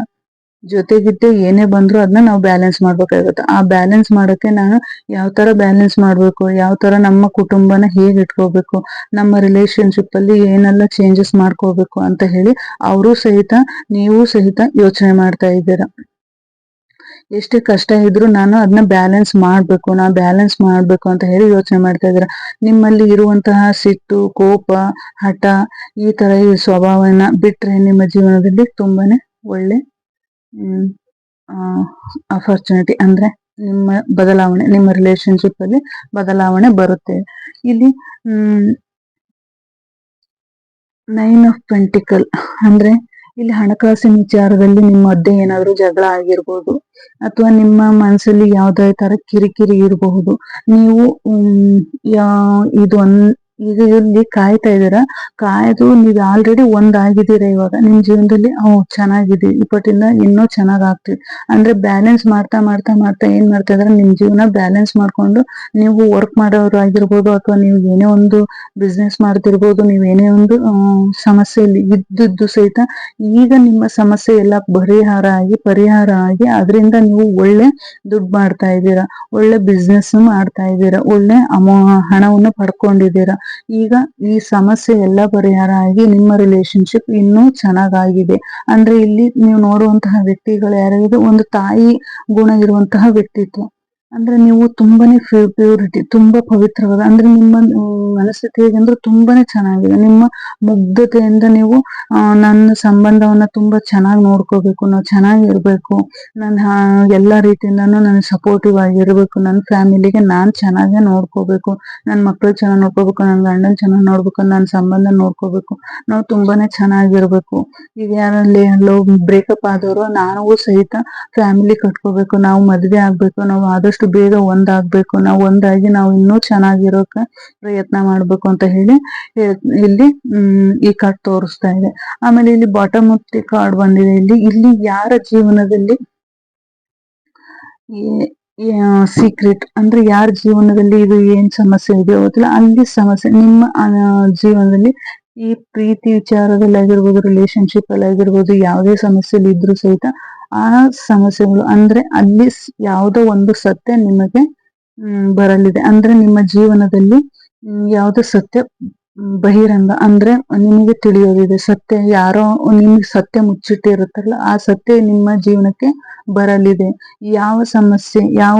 ಜೊತೆಗಿದ್ದೆ ಏನೇ ಬಂದ್ರು ಅದನ್ನ ನಾವು ಬ್ಯಾಲೆನ್ಸ್ ಮಾಡ್ಬೇಕಾಗುತ್ತೆ. ಆ ಬ್ಯಾಲೆನ್ಸ್ ಮಾಡೋಕೆ ನಾನು ಯಾವ ತರ ಬ್ಯಾಲೆನ್ಸ್ ಮಾಡ್ಬೇಕು, ಯಾವ ತರ ನಮ್ಮ ಕುಟುಂಬನ ಹೇಗ್ ಇಟ್ಕೋಬೇಕು, ನಮ್ಮ ರಿಲೇಶನ್ಶಿಪ್ ಅಲ್ಲಿ ಏನೆಲ್ಲ ಚೇಂಜಸ್ ಮಾಡ್ಕೋಬೇಕು ಅಂತ ಹೇಳಿ ಅವರು ಸಹಿತ, ನೀವು ಸಹಿತ ಯೋಚನೆ ಮಾಡ್ತಾ ಇದ್ದೀರ. ಎಷ್ಟೇ ಕಷ್ಟ ಇದ್ರು ನಾನು ಅದನ್ನ ಬ್ಯಾಲೆನ್ಸ್ ಮಾಡ್ಬೇಕು, ನಾ ಬ್ಯಾಲೆನ್ಸ್ ಮಾಡ್ಬೇಕು ಅಂತ ಹೇಳಿ ಯೋಚನೆ ಮಾಡ್ತಾ ಇದ್ರ ನಿಮ್ಮಲ್ಲಿ ಇರುವಂತಹ ಸಿಟ್ಟು, ಕೋಪ, ಹಠ ಈ ತರ ಈ ಸ್ವಭಾವನ ಬಿಟ್ರೆ ನಿಮ್ಮ ಜೀವನದಲ್ಲಿ ತುಂಬಾನೇ ಒಳ್ಳೆ ಅಪರ್ಚುನಿಟಿ ಅಂದ್ರೆ ನಿಮ್ಮ ಬದಲಾವಣೆ, ನಿಮ್ಮ ರಿಲೇಶನ್ಶಿಪ್ ಅಲ್ಲಿ ಬದಲಾವಣೆ ಬರುತ್ತೆ. ಇಲ್ಲಿ ನೈನ್ ಆಫ್ ಪೆಂಟಿಕಲ್ ಅಂದ್ರೆ ಇಲ್ಲಿ ಹಣಕಾಸಿನ ವಿಚಾರದಲ್ಲಿ ನಿಮ್ಮ ಮಧ್ಯೆ ಏನಾದ್ರೂ ಜಗಳ ಆಗಿರ್ಬೋದು, ಅಥವಾ ನಿಮ್ಮ ಮನಸ್ಸಲ್ಲಿ ಯಾವ್ದೇ ತರ ಕಿರಿಕಿರಿ ಇರಬಹುದು, ನೀವು ಇದು ಈಗ ಇಲ್ಲಿ ಕಾಯ್ತಾ ಇದ್ದೀರಾ? ಕಾಯ್ದು ನೀವು ಆಲ್ರೆಡಿ ಒಂದಾಗಿದ್ದೀರಾ ಇವಾಗ. ನಿಮ್ ಜೀವನದಲ್ಲಿ ಅವ್ ಚೆನ್ನಾಗಿದೆ. ಇಪ್ಪಟ್ಟಿಂದ ಇನ್ನೂ ಚೆನ್ನಾಗ್ ಆಗ್ತಿವಿ ಅಂದ್ರೆ ಬ್ಯಾಲೆನ್ಸ್ ಮಾಡ್ತಾ ಮಾಡ್ತಾ ಮಾಡ್ತಾ ಏನ್ ಮಾಡ್ತಾ ಇದ್ರೆ ನಿಮ್ ಜೀವನ ಬ್ಯಾಲೆನ್ಸ್ ಮಾಡ್ಕೊಂಡು ನೀವು ವರ್ಕ್ ಮಾಡೋರು ಆಗಿರ್ಬೋದು ಅಥವಾ ನೀವು ಏನೇ ಒಂದು ಬಿಸ್ನೆಸ್ ಮಾಡ್ತಿರ್ಬೋದು, ನೀವು ಏನೇ ಒಂದು ಸಮಸ್ಯೆಯಲ್ಲಿ ಇದ್ದಿದ್ದು ಸಹಿತ ಈಗ ನಿಮ್ಮ ಸಮಸ್ಯೆ ಎಲ್ಲ ಪರಿಹಾರ ಆಗಿ ಪರಿಹಾರ ಆಗಿ ಅದರಿಂದ ನೀವು ಒಳ್ಳೆ ದುಡ್ಡು ಮಾಡ್ತಾ ಇದ್ದೀರಾ. ಒಳ್ಳೆ ಬಿಸ್ನೆಸ್ ಮಾಡ್ತಾ ಇದ್ದೀರಾ. ಒಳ್ಳೆ ಹಣವನ್ನು ಪಡ್ಕೊಂಡಿದ್ದೀರಾ. ಈಗ ಈ ಸಮಸ್ಯೆ ಎಲ್ಲ ಪರಿಹಾರ ಆಗಿ ನಿಮ್ಮ ರಿಲೇಶನ್ಶಿಪ್ ಇನ್ನೂ ಚೆನ್ನಾಗಾಗಿದೆ. ಅಂದ್ರೆ ಇಲ್ಲಿ ನೀವು ನೋಡುವಂತಹ ವ್ಯಕ್ತಿಗಳು ಯಾರಾಗಿದೆ ಒಂದು ತಾಯಿ ಗುಣ ಇರುವಂತಹ ವ್ಯಕ್ತಿತ್ವ. ಅಂದ್ರೆ ನೀವು ತುಂಬಾನೇ ಪ್ಯೂರಿಟಿ ತುಂಬಾ ಪವಿತ್ರವಾದ, ಅಂದ್ರೆ ನಿಮ್ಮ ಮನಸ್ಥಿತಿ ಹೇಗೆ ಅಂದ್ರೆ ತುಂಬಾನೇ ಚೆನ್ನಾಗಿದೆ. ನಿಮ್ಮ ಮುಗ್ಧತೆಯಿಂದ ನೀವು ನನ್ನ ಸಂಬಂಧವನ್ನ ತುಂಬಾ ಚೆನ್ನಾಗಿ ನೋಡ್ಕೋಬೇಕು, ನಾವು ಚೆನ್ನಾಗಿರ್ಬೇಕು ನನ್ನ ಎಲ್ಲಾ ರೀತಿಯಿಂದಾನು ನಾನು ಸಪೋರ್ಟಿವ್ ಆಗಿರ್ಬೇಕು ನನ್ನ ಫ್ಯಾಮಿಲಿಗೆ ನಾನ್ ಚೆನ್ನಾಗೇ ನೋಡ್ಕೋಬೇಕು ನನ್ನ ಮಕ್ಕಳು ಚೆನ್ನಾಗಿ ನೋಡ್ಕೋಬೇಕು ನನ್ನ ಗಂಡನ್ ಚೆನ್ನಾಗಿ ನೋಡ್ಬೇಕು ನನ್ನ ಸಂಬಂಧ ನೋಡ್ಕೋಬೇಕು, ನಾವು ತುಂಬಾನೇ ಚೆನ್ನಾಗಿರ್ಬೇಕು ಈಗ ಯಾರಲ್ಲಿ ಲವ್ ಬ್ರೇಕಪ್ ಆದವರು, ನಾವು ಸಹಿತ ಫ್ಯಾಮಿಲಿ ಕಟ್ಕೋಬೇಕು, ನಾವು ಮದ್ವೆ ಆಗ್ಬೇಕು, ನಾವು ಆದಷ್ಟು ಬೇಗ ಒಂದಾಗ್ಬೇಕು. ನಾವು ಒಂದಾಗಿ ನಾವು ಇನ್ನೂ ಚೆನ್ನಾಗಿರೋಕ ಪ್ರಯತ್ನ ಮಾಡಬೇಕು ಅಂತ ಹೇಳಿ ಇಲ್ಲಿ ಈ ಕಾರ್ಡ್ ತೋರಿಸ್ತಾ ಇದೆ. ಆಮೇಲೆ ಇಲ್ಲಿ ಬಾಟಮ್ ಕಾರ್ಡ್ ಬಂದಿದೆ. ಇಲ್ಲಿ ಇಲ್ಲಿ ಯಾರ ಜೀವನದಲ್ಲಿ ಸೀಕ್ರೆಟ್ ಅಂದ್ರೆ ಯಾರ ಜೀವನದಲ್ಲಿ ಇದು ಏನ್ ಸಮಸ್ಯೆ ಇದೆ ಗೊತ್ತಿಲ್ಲ. ಅಲ್ಲಿ ಸಮಸ್ಯೆ, ನಿಮ್ಮ ಜೀವನದಲ್ಲಿ ಈ ಪ್ರೀತಿ ವಿಚಾರದಲ್ಲಿ ಆಗಿರ್ಬೋದು ರಿಲೇಶನ್ಶಿಪ್ ಅಲ್ಲಿ ಆಗಿರ್ಬೋದು ಯಾವುದೇ ಸಮಸ್ಯೆಲಿ ಇದ್ರೂ ಸಹಿತ ಆ ಸಮಸ್ಯೆಗಳು ಅಂದ್ರೆ ಅಲ್ಲಿ ಯಾವುದೋ ಒಂದು ಸತ್ಯ ನಿಮಗೆ ಬರಲಿದೆ. ಅಂದ್ರೆ ನಿಮ್ಮ ಜೀವನದಲ್ಲಿ ಯಾವುದೋ ಸತ್ಯ ಬಹಿರಂಗ ಅಂದ್ರೆ ನಿಮಗೆ ತಿಳಿಯೋದಿದೆ ಸತ್ಯ ಯಾರೋ ನಿಮ್ಗೆ ಸತ್ಯ ಮುಚ್ಚಿಟ್ಟಿರುತ್ತಲ್ಲ, ಆ ಸತ್ಯ ನಿಮ್ಮ ಜೀವನಕ್ಕೆ ಬರಲಿದೆ. ಯಾವ ಸಮಸ್ಯೆ, ಯಾವ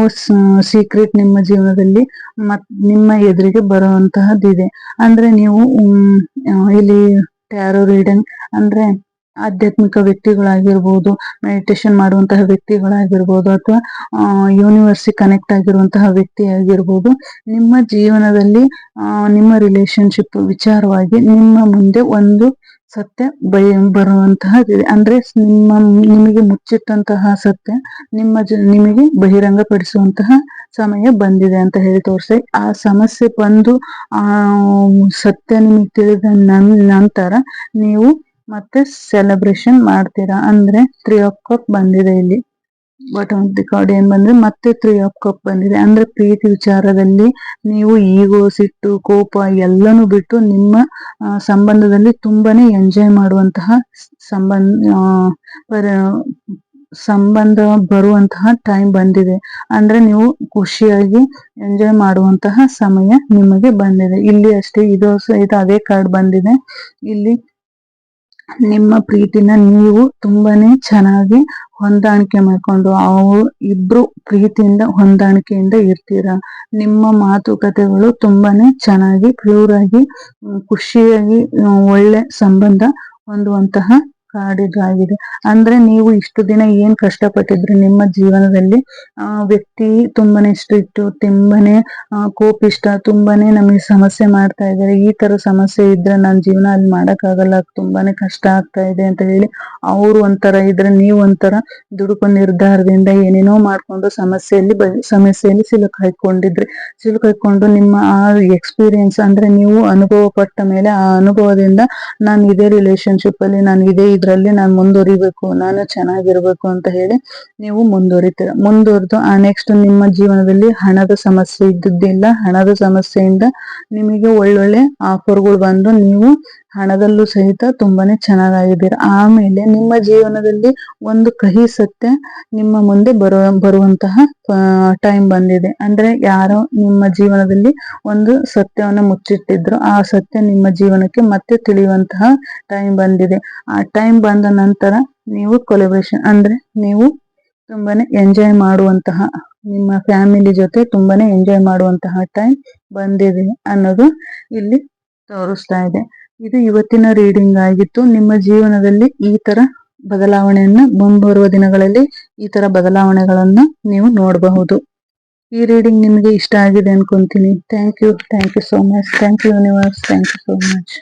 ಸೀಕ್ರೆಟ್ ನಿಮ್ಮ ಜೀವನದಲ್ಲಿ ಮತ್ ನಿಮ್ಮ ಎದುರಿಗೆ ಬರುವಂತಹದ್ದಿದೆ. ಅಂದ್ರೆ ನೀವು ಇಲ್ಲಿ ಟ್ಯಾರೋ ರೀಡಿಂಗ್ ಅಂದ್ರೆ ಆಧ್ಯಾತ್ಮಿಕ ವ್ಯಕ್ತಿಗಳಾಗಿರ್ಬೋದು ಮೆಡಿಟೇಷನ್ ಮಾಡುವಂತಹ ವ್ಯಕ್ತಿಗಳಾಗಿರ್ಬೋದು ಅಥವಾ ಯೂನಿವರ್ಸಿ ಕನೆಕ್ಟ್ ಆಗಿರುವಂತಹ ವ್ಯಕ್ತಿ ಆಗಿರ್ಬೋದು ನಿಮ್ಮ ಜೀವನದಲ್ಲಿ ನಿಮ್ಮ ರಿಲೇಶನ್ಶಿಪ್ ವಿಚಾರವಾಗಿ ನಿಮ್ಮ ಮುಂದೆ ಒಂದು ಸತ್ಯ ಬಯ ಬರುವಂತಹ ಅಂದ್ರೆ ನಿಮ್ಮ, ನಿಮಗೆ ಮುಚ್ಚಿಟ್ಟಂತಹ ಸತ್ಯ, ನಿಮ್ಮ ನಿಮಗೆ ಬಹಿರಂಗಪಡಿಸುವಂತಹ ಸಮಯ ಬಂದಿದೆ ಅಂತ ಹೇಳಿ ತೋರಿಸಿ. ಆ ಸಮಸ್ಯೆ ಬಂದು, ಆ, ಸತ್ಯ ನಿಮಗೆ ತಿಳಿದ ನಂತರ ನೀವು ಮತ್ತೆ ಸೆಲೆಬ್ರೇಷನ್ ಮಾಡ್ತೀರಾ? ಅಂದ್ರೆ ತ್ರೀ ಆಫ್ ಕಪ್ ಬಂದಿದೆ ಇಲ್ಲಿ. ಬಟ್ ಆಫ್ ದಿ ಕಾರ್ಡ್ ಏನ್ ಬಂದ್ರೆ ಮತ್ತೆ ತ್ರೀ ಆಫ್ ಕಪ್ ಬಂದಿದೆ. ಅಂದ್ರೆ ಪ್ರೀತಿ ವಿಚಾರದಲ್ಲಿ ನೀವು ಈಗೋ ಸಿಟ್ಟು, ಕೋಪ ಎಲ್ಲನೂ ಬಿಟ್ಟು ನಿಮ್ಮ ಸಂಬಂಧದಲ್ಲಿ ತುಂಬಾನೇ ಎಂಜಾಯ್ ಮಾಡುವಂತಹ ಸಂಬಂಧ ಸಂಬಂಧ ಬರುವಂತಹ ಟೈಮ್ ಬಂದಿದೆ. ಅಂದ್ರೆ ನೀವು ಖುಷಿಯಾಗಿ ಎಂಜಾಯ್ ಮಾಡುವಂತಹ ಸಮಯ ನಿಮಗೆ ಬಂದಿದೆ. ಇಲ್ಲಿ ಅಷ್ಟೇ, ಇದು ಸಹಿತ ಅದೇ ಕಾರ್ಡ್ ಬಂದಿದೆ. ಇಲ್ಲಿ ನಿಮ್ಮ ಪ್ರೀತಿನ ನೀವು ತುಂಬಾನೇ ಚೆನ್ನಾಗಿ ಹೊಂದಾಣಿಕೆ ಮಾಡ್ಕೊಂಡು ಅವ್ರು ಇಬ್ರು ಪ್ರೀತಿಯಿಂದ ಹೊಂದಾಣಿಕೆಯಿಂದ ಇರ್ತೀರ? ನಿಮ್ಮ ಮಾತುಕತೆಗಳು ತುಂಬಾನೇ ಚೆನ್ನಾಗಿ ಪ್ಯೂರ್ ಆಗಿ ಖುಷಿಯಾಗಿ ಒಳ್ಳೆ ಸಂಬಂಧ ಹೊಂದುವಂತಹ ಕಾಡಿದಾಗಿದೆ ಅಂದ್ರೆ ನೀವು ಇಷ್ಟು ದಿನ ಏನ್ ಕಷ್ಟಪಟ್ಟಿದ್ರಿ ನಿಮ್ಮ ಜೀವನದಲ್ಲಿ? ಆ, ವ್ಯಕ್ತಿ ತುಂಬಾನೇ ಸ್ಟ್ರಿಕ್ಟ್, ತುಂಬಾನೇ ಕೋಪಿಷ್ಟ, ತುಂಬಾನೇ ನಮಗೆ ಸಮಸ್ಯೆ ಮಾಡ್ತಾ ಇದ್ದಾರೆ. ಈ ತರ ಸಮಸ್ಯೆ ಇದ್ರೆ ನನ್ನ ಜೀವನ ಅಲ್ಲಿ ಆಗಲ್ಲ ತುಂಬಾನೇ ಕಷ್ಟ ಆಗ್ತಾ ಇದೆ ಅಂತ ಹೇಳಿ ಅವ್ರು ಒಂಥರ ಇದ್ರೆ ನೀವು ಒಂಥರ ದುಡುಕು ನಿರ್ಧಾರದಿಂದ ಏನೇನೋ ಮಾಡ್ಕೊಂಡು ಸಮಸ್ಯೆಯಲ್ಲಿ ಸಮಸ್ಯೆಯಲ್ಲಿ ಸಿಲುಕ್ ಹಾಕೊಂಡಿದ್ರಿ ಸಿಲುಕ್ ಹಾಕೊಂಡು ನಿಮ್ಮ ಆ ಎಕ್ಸ್ಪೀರಿಯನ್ಸ್ ಅಂದ್ರೆ ನೀವು ಅನುಭವ ಪಟ್ಟ ಮೇಲೆ ಆ ಅನುಭವದಿಂದ ನಾನು ಇದೇ ರಿಲೇಶನ್ಶಿಪ್ ಅಲ್ಲಿ, ನಾನು ಇದೇ ಇದ್ರಲ್ಲಿ ನಾನು ಮುಂದುವರಿಬೇಕು, ನಾನು ಚೆನ್ನಾಗಿರ್ಬೇಕು ಅಂತ ಹೇಳಿ ನೀವು ಮುಂದುವರಿತೀರ. ಮುಂದುವರೆದು, ಆ ನೆಕ್ಸ್ಟ್ ನಿಮ್ಮ ಜೀವನದಲ್ಲಿ ಹಣದ ಸಮಸ್ಯೆ ಇದ್ದಿದ್ದಿಲ್ಲ. ಹಣದ ಸಮಸ್ಯೆಯಿಂದ ನಿಮಗೆ ಒಳ್ಳೊಳ್ಳೆ ಆಫರ್ಗಳು ಬಂದು ನೀವು ಹಣದಲ್ಲೂ ಸಹಿತ ತುಂಬಾನೇ ಚೆನ್ನಾಗಿದ್ದೀರ ಆಮೇಲೆ ನಿಮ್ಮ ಜೀವನದಲ್ಲಿ ಒಂದು ಕಹಿ ಸತ್ಯ ನಿಮ್ಮ ಮುಂದೆ ಬರೋ ಬರುವಂತಹ ಟೈಮ್ ಬಂದಿದೆ. ಅಂದ್ರೆ ಯಾರೋ ನಿಮ್ಮ ಜೀವನದಲ್ಲಿ ಒಂದು ಸತ್ಯವನ್ನು ಮುಚ್ಚಿಟ್ಟಿದ್ರು, ಆ ಸತ್ಯ ನಿಮ್ಮ ಜೀವನಕ್ಕೆ ಮತ್ತೆ ತಿಳಿಯುವಂತಹ ಟೈಮ್ ಬಂದಿದೆ. ಆ ಟೈಮ್ ಬಂದ ನಂತರ ನೀವು ಕೊಲೆಬ್ರೇಷನ್ ಅಂದ್ರೆ ನೀವು ತುಂಬಾನೇ ಎಂಜಾಯ್ ಮಾಡುವಂತಹ, ನಿಮ್ಮ ಫ್ಯಾಮಿಲಿ ಜೊತೆ ತುಂಬಾನೇ ಎಂಜಾಯ್ ಮಾಡುವಂತಹ ಟೈಮ್ ಬಂದಿದೆ ಅನ್ನೋದು ಇಲ್ಲಿ ತೋರಿಸ್ತಾ ಇದೆ. ಇದು ಇವತ್ತಿನ ರೀಡಿಂಗ್ ಆಗಿತ್ತು. ನಿಮ್ಮ ಜೀವನದಲ್ಲಿ ಈ ತರ ಬದಲಾವಣೆಯನ್ನ ಮುಂಬರುವ ದಿನಗಳಲ್ಲಿ ಈ ತರ ಬದಲಾವಣೆಗಳನ್ನ ನೀವು ನೋಡಬಹುದು. ಈ ರೀಡಿಂಗ್ ನಿಮಗೆ ಇಷ್ಟ ಆಗಿದೆ ಅನ್ಕೊಂತೀನಿ. Thank you thank you so much thank you universe thank you so much